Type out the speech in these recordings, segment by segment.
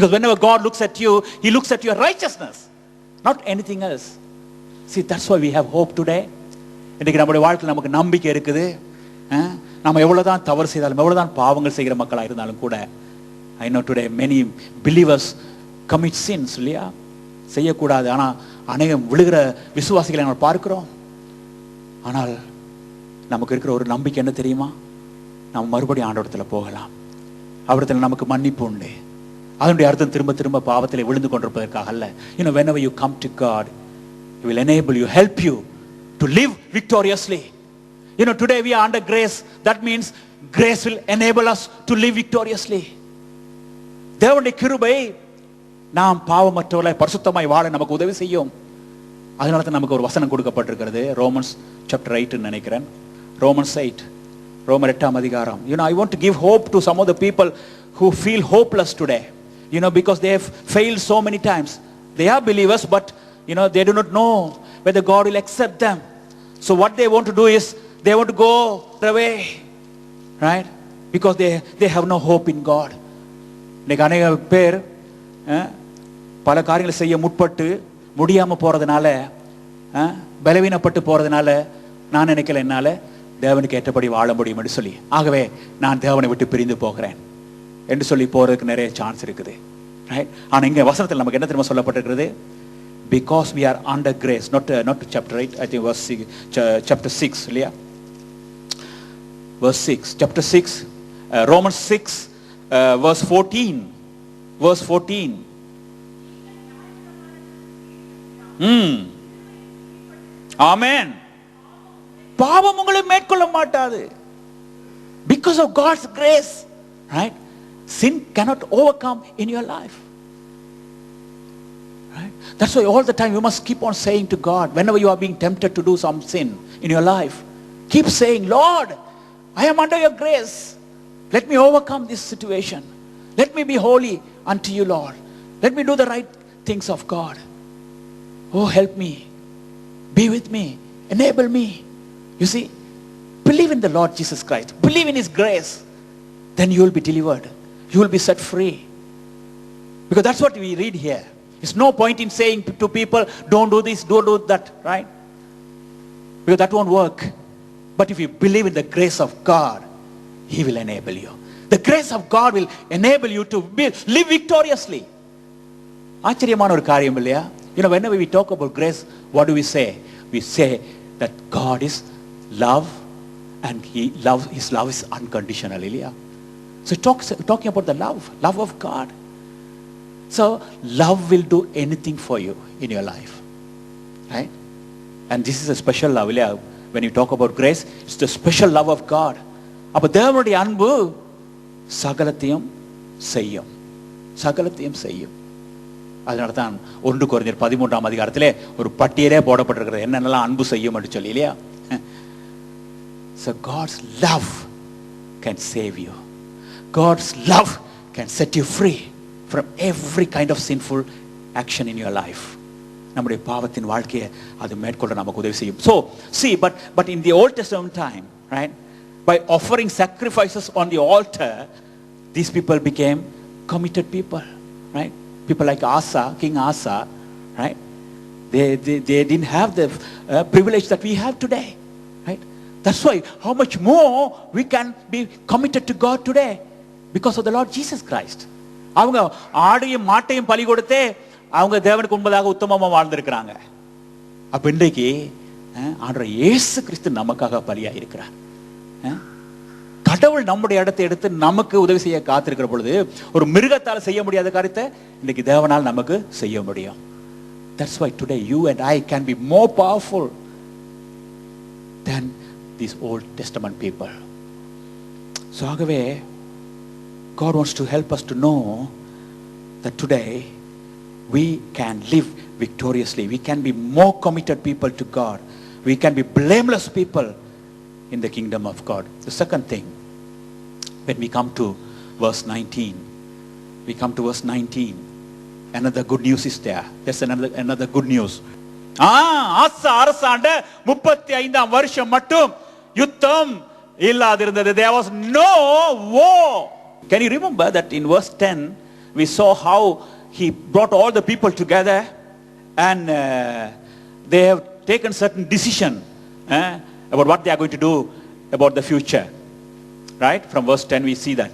Because whenever God looks at you, He looks at your righteousness, not anything else. See, that's why we have hope today. இன்றைக்கு நம்முடைய வாழ்க்கையில் நமக்கு நம்பிக்கை இருக்குது. நம்ம எவ்வளோ தான் தவறு செய்தாலும் எவ்வளோ தான் பாவங்கள் செய்கிற மக்களாக இருந்தாலும் கூட I know today many believers commit sins இல்லையா? செய்யக்கூடாது. ஆனால் அநேகம் விழுகிற விசுவாசிகளை நம்ம பார்க்கிறோம். ஆனால் நமக்கு இருக்கிற ஒரு நம்பிக்கை என்ன தெரியுமா? நம்ம மறுபடியும் ஆண்டோடத்தில் போகலாம். அவரத்தில் நமக்கு மன்னிப்பு உண்டு. அதனுடைய அர்த்தம் திரும்ப திரும்ப பாவத்தில் விழுந்து கொண்டிருப்பதற்காக அல்ல. You know when you come to God you will enable you help you to live victoriously you know today we we under grace that means grace will will us to to victoriously தேவனுடைய கிருபை நாம் பாவமற்றவர்களை பரிசுத்தமாய் வாழ நமக்கு உதவி செய்யும். அதனால தான் நமக்கு ஒரு வசனம் கொடுக்கப்பட்டிருக்கிறது. ரோமன்ஸ் சாப்டர் எயிட்னு நினைக்கிறேன். ரோமன்ஸ் எயிட் ரோமர் எட்டாம் அதிகாரம். You I want to give hope to some of the people who feel hopeless today you know, because they have failed so many times. They are believers, but, you know, they do not know whether God will accept them. So what they want to do is they want to go away, right? Because they, they have no hope in God. இன்னைக்கு அநேக பேர் பல காரியங்களை செய்ய முற்பட்டு முடியாமல் போகிறதுனால பலவீனப்பட்டு போகிறதுனால நான் நினைக்கல என்னால் தேவனுக்கு ஏற்றபடி வாழ முடியும் என்று சொல்லி ஆகவே நான் தேவனை விட்டு பிரிந்து போகிறேன் என்று சொல்லி போறதுக்கு நிறைய சான்ஸ் இருக்குது ரைட் ஆனால் இங்கே வசனத்தில் நமக்கு என்ன திரும்ப சொல்லப்பட்டிருக்கிறது because we are under grace not not chapter right I think verse chapter six இல்லையா verse six chapter six Roman six verse fourteen verse fourteen ம் ஆமேன் பாவம் உங்களை மேற்கொள்ள மாட்டாது because of God's grace right sin cannot overcome in your life Right? That's why all the time you must keep on saying to God, whenever you are being tempted to do some sin in your life, keep saying, Lord, I am under your grace. Let me overcome this situation. Let me be holy unto you, Lord. Let me do the right things of God. Oh, help me. Be with me. Enable me. You see, believe in the Lord Jesus Christ. Believe in His grace. Then you will be delivered You will be set free. Because that's what we read here. It's no point in saying to people, don't do this, don't do that, right? Because that won't work. But if you believe in the grace of God, He will enable you. The grace of God will enable you to be, live victoriously. ஆச்சரியமான ஒரு காரியம் இல்லையா you know whenever we talk about grace what do we say we say that god is love and he love his love is unconditional இல்லையா so it talks talking about the love love of god so love will do anything for you in your life right and this is a special love இல்லையா when you talk about grace it's the special love of god அப்போ தேவனுடைய அன்பு சகலத்தையும் செய்யும் சகலத்தையும் செய்யும் அதனால தான் ஒன்று குறைஞ்சர் பதிமூன்றாம் அதிகாரத்திலே ஒரு பட்டியலே போடப்பட்டிருக்கிறது என்னென்னலாம் அன்பு செய்யும் அப்படின்னு சொல்லி இல்லையா so God's love can save you God's love can set you free from every kind of sinful action in your life. நம்முடைய பாவத்தின் வாழ்க்கையை அது மேற்கொள்ள நமக்கு உதவி செய்யும் so see but but in the old testament time right by offering sacrifices on the altar these people became committed people right people like asa king asa right they they, they didn't have the uh, privilege that we have today right that's why how much more we can be committed to god because of the Lord Jesus Christ அவங்க ஆடையும் மாட்டையும் பலி கொடுத்தே அவங்க தேவனுக்கு உண்பதாக உத்தமமாக வாழ்ந்திருக்கிறாங்க. அப்ப இன்றைக்கு அஹ், ஆண்டவர் இயேசு கிறிஸ்து நமக்காக பலியாக இருக்கிறார் கடவுள் நம்முடைய இடத்தை எடுத்து நமக்கு உதவி செய்ய காத்திருக்கிற பொழுது ஒரு மிருகத்தால் செய்ய முடியாத காரியத்தை இன்னைக்கு தேவனால் நமக்கு செய்ய முடியும். That's why today you and I can be more powerful then this Old Testament people so ஆகவே God wants to help us to know that today we can live victoriously. We can be more committed people to God. We can be blameless people in the kingdom of God. The second thing, when we come to verse 19, we come to verse 19. Another good news is there. There's another, another good news. ஆ ஆசா அரசாண்ட முப்பத்தி ஐந்தாம் வருஷம் மட்டும் யுத்தம் இல்லாதிருந்தது there was no war can you remember that in verse 10 we saw how he brought all the people together and uh, they have taken certain decision uh, about what they are going to do about the future. Right? From verse 10 we see that.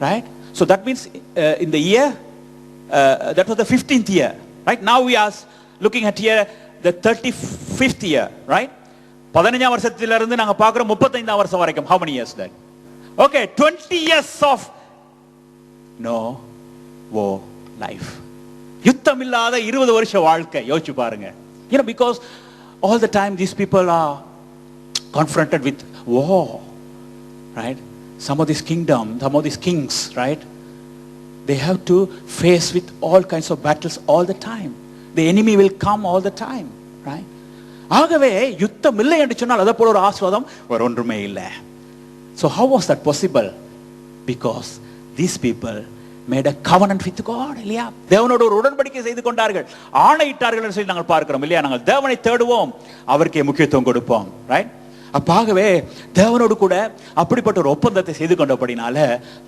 Right? So that means uh, in the year, uh, that was the 15th year. Right? Now we are looking at here the 35th year. Right? பதினஞ்சாம் வருஷத்திலிருந்து நாங்க பார்க்கிறோம் முப்பத்தைந்தாம் வருஷம் வரைக்கும் how many years that okay 20 years of no war life யுத்தம் இல்லாத இருபது வருஷ வாழ்க்கை யோசிச்சு பாருங்க you know because all the time these people are confronted with war right some of these kingdom some of these kings right they have to face with all kinds of battles all the time the enemy will come all the time right ஆகவே யுத்தம் இல்லை என்று சொன்னால் அதை போல ஒரு ஆசீர்வாதம் வேற ஒன்றுமே இல்லை So, how was that possible? Because these people made a covenant with God இல்லையா தேவனோட ஒரு உடன்படிக்கை செய்து கொண்டார்கள் ஆணையிட்டார்கள் சொல்லி நாங்கள் பார்க்கிறோம் இல்லையா நாங்கள் தேவனை தேடுவோம் அவருக்கே முக்கியத்துவம் கொடுப்போம் ரைட் அப்பாகவே தேவனோடு கூட அப்படிப்பட்ட ஒரு ஒப்பந்தத்தை செய்து கொண்டபடினால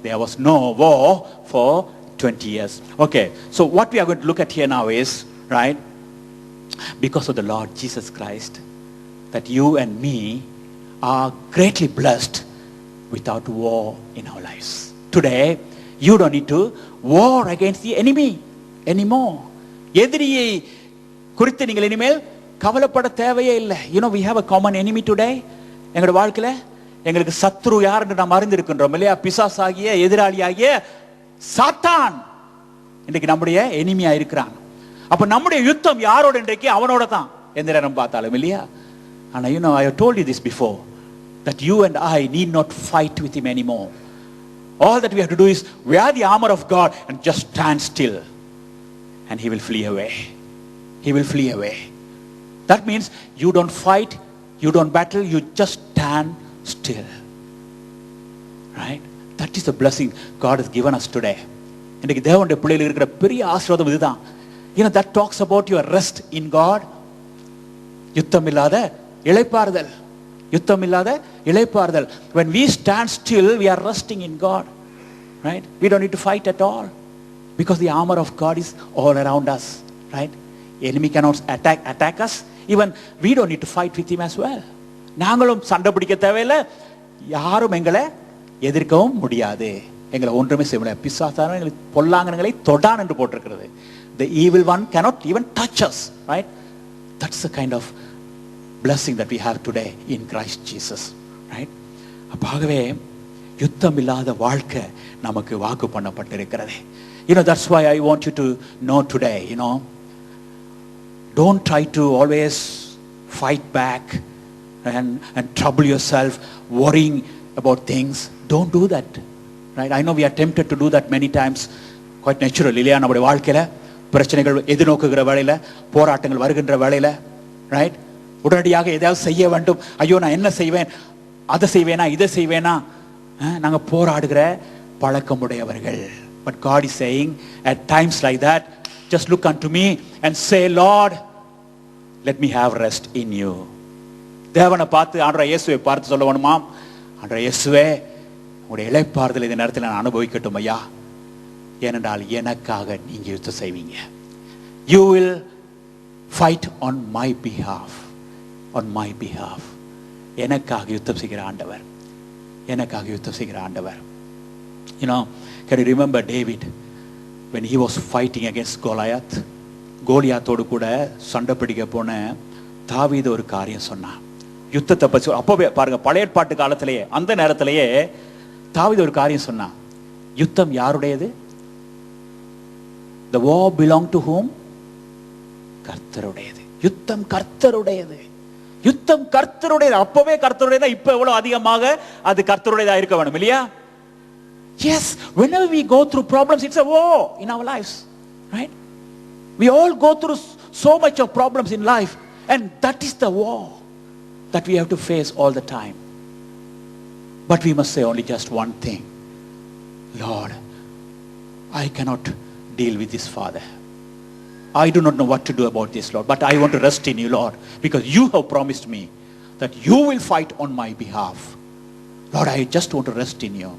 there was no war for twenty years okay so what we are going look at here now is right because of the Lord Jesus Christ that you and me are greatly blessed without war in our lives. Today, you don't need to war against the enemy anymore. எதிரியை குறித்து நீங்கள் இனிமேல் கவலைப்பட தேவையே இல்லை. You know we have a common enemy எங்களோட வாழ்க்கையில எங்களுக்கு சத்ரு யார் என்று நாம் அறிந்திருக்கின்றோம் இல்லையா? பிசாஸ் ஆகிய எதிராளி ஆகிய சாத்தான் இன்றைக்கு நம்முடைய எனிமியா இருக்கிறான். அப்ப நம்முடைய யுத்தம் யாரோட இன்றைக்கு? அவனோட தான். எந்த நேரம் பார்த்தாலும் இல்லையா? ஆனா you know I have told you that you and I need not fight with him anymore all that we have to do is wear the armor of God and just stand still and he will flee away he will flee away that means you don't fight you don't battle you just stand still right that is the blessing God has given us today இன்றைக்கு தேவனுடைய பிள்ளைகள் இருக்கிற பெரிய ஆசீர்வாதம் இதுதான் you that talks about your rest in God யுத்தம் இல்லாத இழைப்பாறுதல் யுத்தம் இல்லாத இளைப்பாறுதல் when we stand still we are resting in God right we don't need to fight at all because the armor of God is all around us right enemy cannot attack attack us even we don't need to fight with him as well நாங்களும் சண்டை பிடிக்க தேவையில்லை யாரும் எங்களை எதிர்க்கவும் முடியாது எங்களை ஒன்றுமே செய்ய முடியாது பிசாசான எங்களை பொல்லாங்கனங்களை தொடான் என்று போட்டிருக்கிறது the evil one cannot even touch us right that's the kind of blessing that we have today in Christ Jesus. Right? அப்பாகவே யுத்தம் இல்லாத வாழ்க்கை நமக்கு வாக்கு பண்ணப்பட்டிருக்கிறது you know that's why I want you to know today you know don't try to always fight back and and trouble yourself worrying about things don't do that right I know we are to do that many times quite natural இல்லையா நம்முடைய வாழ்க்கையில் பிரச்சனைகள் எதிர்நோக்குகிற வேலையில் போராட்டங்கள் வருகின்ற வேலையில் right உடனடியாக ஏதாவது செய்ய வேண்டும். ஐயோ நான் என்ன செய்வேன்? அதை செய்வேனா இதை செய்வேனா? நாங்கள் போராடுகிற பழக்கமுடையவர்கள். But God is saying at times like that just look unto me and say Lord let me have rest in you தேவனை பார்த்து ஆண்ட்ரா இயேசுவை பார்த்து சொல்ல வேணுமாம் ஆண்டரை இயேசுவே உங்களுடைய இழைப்பாறுதல் இந்த நேரத்தில் நான் அனுபவிக்கட்டும் ஐயா. ஏனென்றால் எனக்காக நீங்கள் யுத்தம் செய்வீங்க. You will fight on my behalf on my behalf எனக்காக யுத்தம் செய்கிற ஆண்டவர். எனக்காக யுத்தம் செய்கிற ஆண்டவர். You know can remember David when david when he was fighting கோலியாத்தோடு கூட சண்டை பிடிக்க போன தாவீது ஒரு காரியம் சொன்னான். யுத்தத்தை பற்றி அப்போவே பாருங்க பழைய ஏற்பாட்டு காலத்திலேயே அந்த நேரத்திலேயே தாவீது ஒரு காரியம் சொன்னான். யுத்தம் யாருடையது? த வா பிலாங் டு ஹோம் கர்த்தருடையது. யுத்தம் கர்த்தருடையது. யுத்தம் கர்த்தருடைய அப்பவே கர்த்தருடையதா இப்ப எவ்வளவு அதிகமாக அது கர்த்தருடையதா இருக்க வேணும் இல்லையா Yes, whenever we go through problems, it's a war in our lives, right? We all go through so much of problems in life, and that is the war that we have to face all the time. But we must say only just one thing Lord, I cannot deal with this, Father. I do not know what to do about this, Lord, but I want to rest in you, Lord, because you have promised me that you will fight on my behalf. Lord, I just want to rest in you.